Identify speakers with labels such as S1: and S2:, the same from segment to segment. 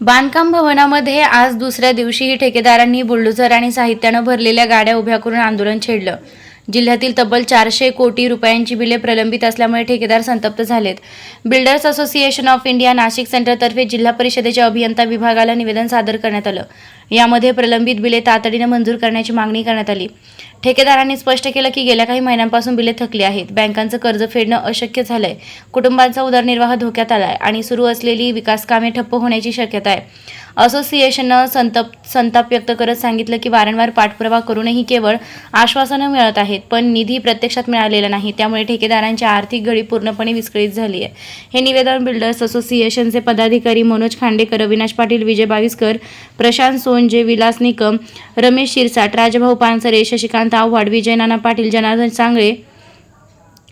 S1: बांधकाम भवनामध्ये आज दुसऱ्या दिवशीही ठेकेदारांनी बुलडोझर आणि साहित्यानं भरलेल्या गाड्या उभ्या करून आंदोलन छेडलं. जिल्ह्यातील तब्बल चारशे कोटी रुपयांची बिले प्रलंबित असल्यामुळे ठेकेदार संतप्त झालेत. Builders association of India Nashik सेंटरतर्फे जिल्हा परिषदेच्या अभियंता विभागाला निवेदन सादर करण्यात आलं. यामध्ये प्रलंबित बिले तातडीने मंजूर करण्याची मागणी करण्यात आली. ठेकेदारांनी स्पष्ट केलं की गेल्या काही महिन्यांपासून बिले थकली आहेत. बँकांचं कर्ज फेडणं अशक्य झालंय. कुटुंबांचा उदरनिर्वाह धोक्यात आलाय आणि सुरू असलेली विकास कामे ठप्प होण्याची शक्यता आहे. असोसिएशननं संतप संताप व्यक्त करत सांगितलं की वारंवार पाठपुरावा करूनही केवळ आश्वासनं मिळत आहेत पण निधी प्रत्यक्षात मिळालेला नाही. त्यामुळे ठेकेदारांची आर्थिक घडी पूर्णपणे विस्कळीत झाली आहे हे निवेदन बिल्डर्स असोसिएशनचे पदाधिकारी मनोज खांडेकर अविनाश पाटील विजय बाविस्कर प्रशांत सोनजे विलास निकम रमेश शिरसाट राजभाऊ पानसरे शशिकांत आव्हाड विजय नाना पाटील जनार्दन सांगळे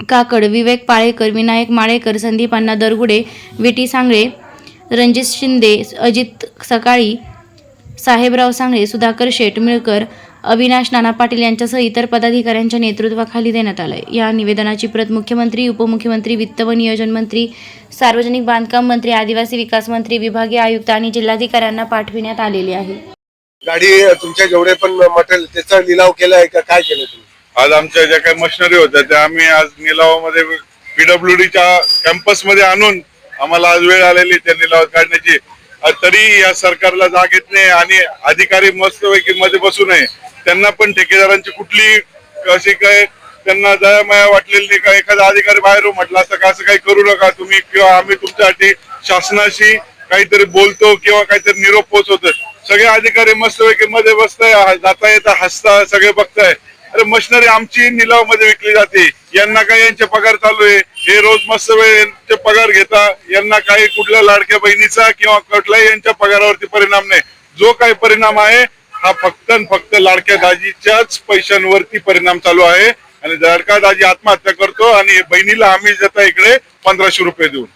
S1: काकड विवेक पाळेकर विनायक माळेकर संदीप अण्णा दरगुडे विटी सांगळे रणजित शिंदे अजित सकाळी साहेबराव सांगळे सुधाकर शेट मिळकर अविनाश नाना पाटील यांच्यासह इतर पदाधिकाऱ्यांच्या नेतृत्वाखाली देण्यात आलंय. या निवेदनाची प्रत मुख्यमंत्री उपमुख्यमंत्री वित्त व नियोजन मंत्री सार्वजनिक बांधकाम मंत्री आदिवासी विकास मंत्री विभागीय आयुक्त आणि जिल्हाधिकाऱ्यांना पाठविण्यात आलेली आहे.
S2: गाडी तुमच्या जेवढे पण मटेरियल त्याचा लिलाव केलाय का काय केलं तुम्ही?
S3: आज आमच्या ज्या काही मशिनरी होत्या त्या आम्ही आज निलावामध्ये पीडब्ल्यूडीच्या कॅम्पसमध्ये आणून आम्हाला आज वेळ आलेली त्यांनी निलावात काढण्याची. तरी या सरकारला जाग येत नाही आणि अधिकारी मस्तपैकी मध्ये बसू नये. त्यांना पण ठेकेदारांची कुठली अशी काय त्यांना दयामाया वाटलेली नाही का? एखादा अधिकारी बाहेर म्हटलं असं का? असं काही करू नका तुम्ही किंवा आम्ही तुमच्यासाठी शासनाशी काहीतरी बोलतो किंवा काहीतरी निरोप पोहोचवतो सगळे अधिकारी मस्तपैकी मध्ये बसताय जाता येता हसता सगळे बघताय. अरे मशिनरी आमची निलावमध्ये विकली जाते. यांना काय यांचे पगार चालू आहे? हे रोज मस्त यांचे पगार घेता यांना काही कुठल्या लाडक्या बहिणीचा किंवा कुठलाही यांच्या पगारावरती परिणाम नाही. जो काही परिणाम आहे हा फक्त फक्त लाडक्या दाजीच्याच पैशांवरती परिणाम चालू आहे. आणि लाडका दाजी आत्महत्या करतो आणि बहिणीला आम्ही जाता इकडे पंधराशे रुपये देऊन.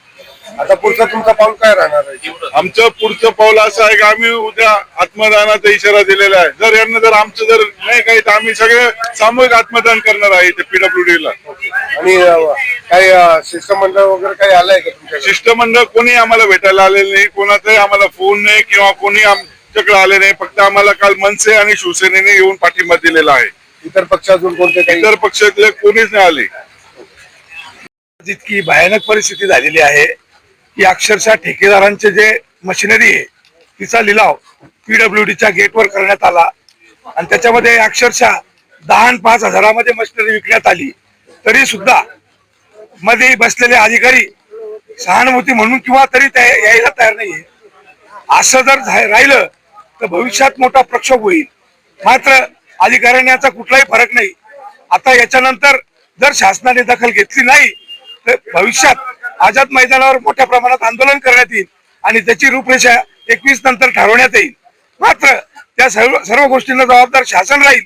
S2: आता पुढचा तुमचा पाऊल काय राहणार आहे?
S3: आमचं पुढचं पाऊल असं आहे की आम्ही उद्या आत्मदानाचा इशारा दिलेला आहे. जर यांना जर आमचं जर नाही काही तर आम्ही सगळे सामूहिक आत्मदान करणार आहे इथे पीडब्ल्यूडी ला.
S2: आणि अं, काही शिष्टमंडळ वगैरे काही आलंय का तुमच्याकडे?
S3: शिष्टमंडळ कोणी आम्हाला भेटायला आलेलं नाही कोणाचाही आम्हाला फोन नाही किंवा कोणी आमच्याकडे आले नाही फक्त आम्हाला काल मनसे आणि शिवसेनेने येऊन पाठिंबा दिलेला आहे.
S2: इतर पक्ष अजून कोणते काही?
S3: इतर पक्षातले कोणीच नाही आले.
S4: जितकी भयानक परिस्थिती झालेली आहे की अक्षरशः ठेकेदारांचे जे मशिनरी आहे तिचा लिलाव पीडब्ल्यूडीच्या गेटवर करण्यात आला. आणि त्याच्यामध्ये अक्षरशः दहा आणि पाच हजारामध्ये मशिनरी विकण्यात आली. तरी सुद्धा मध्ये बसलेले अधिकारी सहानुभूती म्हणून किंवा तरी त्या यायला तयार नाहीये. असं जर झा- राहिलं तर भविष्यात मोठा प्रक्षोभ होईल. मात्र अधिकाऱ्यांनी याचा कुठलाही फरक नाही. आता याच्यानंतर जर शासनाने दखल घेतली नाही तर भविष्यात आझाद मैदानावर मोठ्या प्रमाणात आंदोलन करण्यात येईल आणि त्याची रूपरेषा एकवीस नंतर ठरवण्यात येईल. मात्र त्या सर्व सर्व गोष्टींना जबाबदार शासन राहील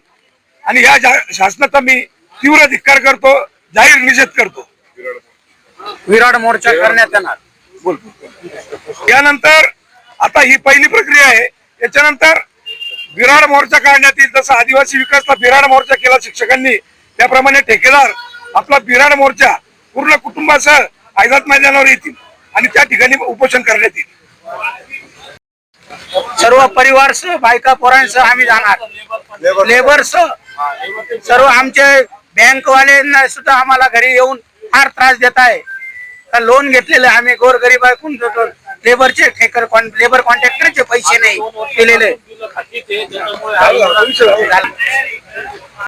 S4: आणि या शासनाचा मी तीव्र धिक्कार करतो जाहीर निषेध करतो.
S5: विराट मोर्चा करण्यात येणार.
S4: यानंतर आता ही पहिली प्रक्रिया आहे. याच्यानंतर विराड मोर्चा काढण्यात येईल. जसं आदिवासी विकासला बिराड मोर्चा केला शिक्षकांनी त्याप्रमाणे ठेकेदार आपला बिराड मोर्चा पूर्ण कुटुंबासह आझाद मैदानावर येतील आणि त्या ठिकाणी उपोषण करण्यात येईल.
S5: सर्व परिवारसह बायका पोरांसह आम्ही जाणार. लेबरसह सर्व आमचे बँकवाल्यांना सुद्धा आम्हाला घरी येऊन फार त्रास देत आहे. तर लोन घेतलेले आम्ही गोरगरीब लेबरचे ठेकर लेबर कॉन्ट्रॅक्टरचे पैसे नाही दिलेले